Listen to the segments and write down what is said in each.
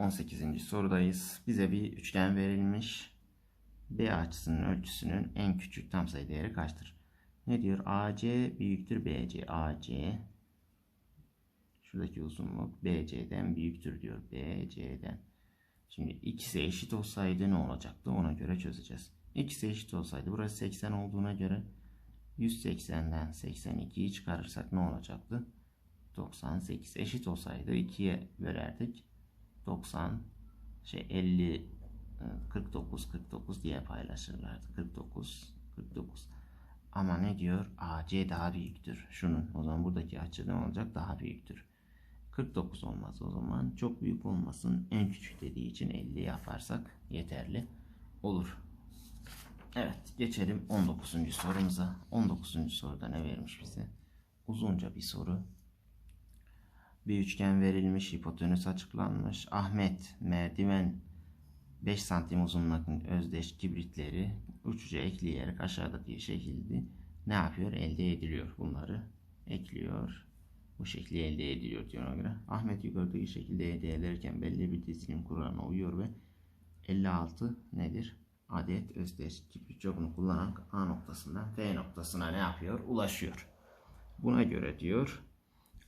18. sorudayız. Bize bir üçgen verilmiş. B açısının ölçüsünün en küçük tam sayı değeri kaçtır? Ne diyor? AC büyüktür BC. AC şuradaki uzunluk BC'den büyüktür diyor. BC'den. Şimdi ikisi eşit olsaydı ne olacaktı? Ona göre çözeceğiz. İkisi eşit olsaydı burası 80 olduğuna göre 180'den 82'yi çıkarırsak ne olacaktı? 98 eşit olsaydı 2'ye bölerdik. 90 şey 50 49 49 diye paylaşırlardı. 49 49. Ama ne diyor? AC daha büyüktür. Şunun. O zaman buradaki açı ne olacak? Daha büyüktür. 49 olmaz o zaman. Çok büyük olmasın. En küçük dediği için 50 yaparsak yeterli olur. Evet geçelim 19. sorumuza. 19. soruda ne vermiş bize? Uzunca bir soru. Bir üçgen verilmiş, hipotenüs açıklanmış. Ahmet merdiven 5 santim uzunluğundaki özdeş kibritleri uçuca ekleyerek aşağıdaki şekilde ne yapıyor? Elde ediliyor bunları. Ekliyor. Bu şekilde elde ediliyor diyor ona göre. Ahmet yukarıdaki şekilde elde ederken belli bir dizilim kuralına uyuyor ve 56 nedir? Adet özdeş kibrit çapını kullanarak A noktasından F noktasına ne yapıyor? Ulaşıyor. Buna göre diyor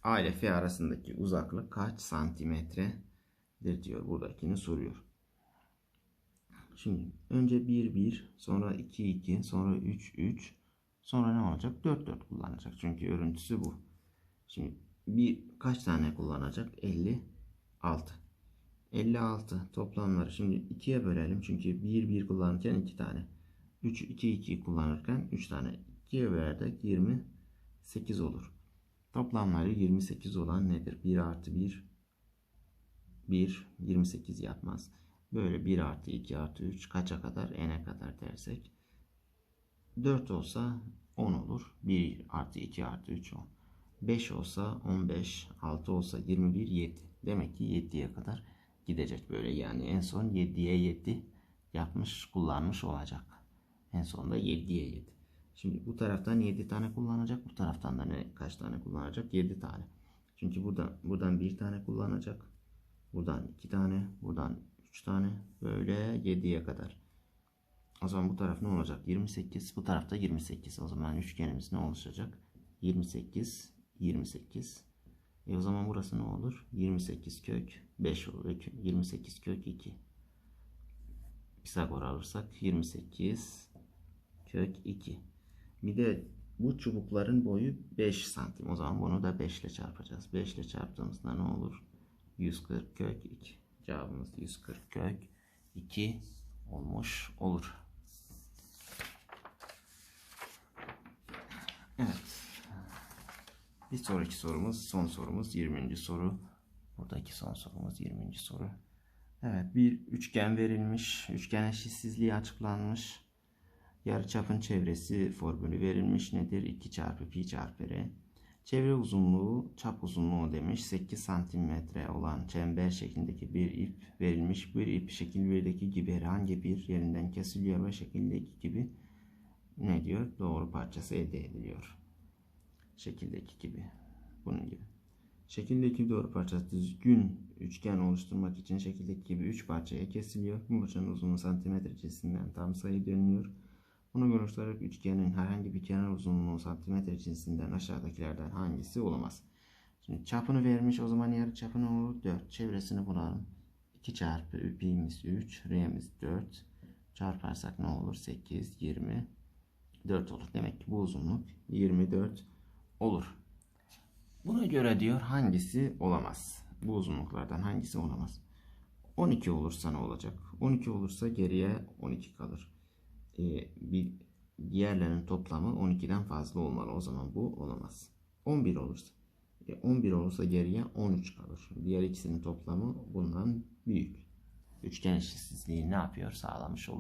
A ile F arasındaki uzaklık kaç santimetredir diyor. Buradakini soruyor. Şimdi önce 1 1 sonra 2 2 sonra 3 3 sonra ne olacak? 4 4 kullanacak. Çünkü örüntüsü bu. Şimdi bir kaç tane kullanacak? 56. 56 toplamları şimdi 2'ye bölelim. Çünkü 1 1 kullanırken 2 tane. 3 2 2 kullanırken 3 tane. 2'ye bölersek 28 olur. Toplamları 28 olan nedir? 1 artı 1 1 28 yapmaz. Böyle 1 artı 2 artı 3 kaça kadar? n'e kadar dersek. 4 olsa 10 olur. 1 artı 2 artı 3 10. 5 olsa 15. 6 olsa 21 7. Demek ki 7'ye kadar gidecek böyle. Yani en son 7'ye 7 yapmış kullanmış olacak. En sonunda 7'ye 7. Şimdi bu taraftan 7 tane kullanacak. Bu taraftan da ne kaç tane kullanacak? 7 tane. Çünkü buradan buradan bir tane kullanacak. Buradan 2 tane, buradan 3 tane böyle 7'ye kadar. O zaman bu taraf ne olacak? 28. Bu tarafta 28. O zaman üçgenimiz ne oluşacak? 28, 28. E o zaman burası ne olur? 28 kök 5 olur. 28 kök 2. Pisagor alırsak 28 kök 2. Bir de bu çubukların boyu 5 santim. O zaman bunu da 5 ile çarpacağız. 5 ile çarptığımızda ne olur? 140 kök 2. Cevabımız 140 kök 2 olmuş olur. Evet. Bir sonraki sorumuz, son sorumuz 20. soru. Buradaki son sorumuz 20. soru. Evet, bir üçgen verilmiş. Üçgen eşitsizliği açıklanmış. Yarıçapın çevresi formülü verilmiş. Nedir? 2 çarpı pi çarpı r. Çevre uzunluğu, çap uzunluğu demiş. 8 santimetre olan çember şeklindeki bir ip verilmiş. Bir ip şekil 1'deki gibi herhangi bir yerinden kesiliyor ve şekildeki gibi ne diyor? Doğru parçası elde ediliyor. Şekildeki gibi. Bunun gibi. Şekildeki doğru parçası düzgün üçgen oluşturmak için şekildeki gibi 3 parçaya kesiliyor. Bu parçanın uzunluğu santimetre cinsinden tam sayı dönüyor. Bunu göstererek üçgenin herhangi bir kenar uzunluğu santimetre cinsinden aşağıdakilerden hangisi olamaz? Şimdi çapını vermiş o zaman yarı çapı ne olur? 4. Çevresini bulalım. 2 çarpı pi'miz 3, r'miz 4. Çarparsak ne olur? 8, 20, 4 olur. Demek ki bu uzunluk 24 olur. Buna göre diyor hangisi olamaz? Bu uzunluklardan hangisi olamaz? 12 olursa ne olacak? 12 olursa geriye 12 kalır. Ee, bir diğerlerinin toplamı 12'den fazla olmalı. O zaman bu olamaz. 11 olursa. E, 11 olursa geriye 13 kalır. Diğer ikisinin toplamı bundan büyük. Üçgen eşitsizliği ne yapıyor? Sağlamış olur.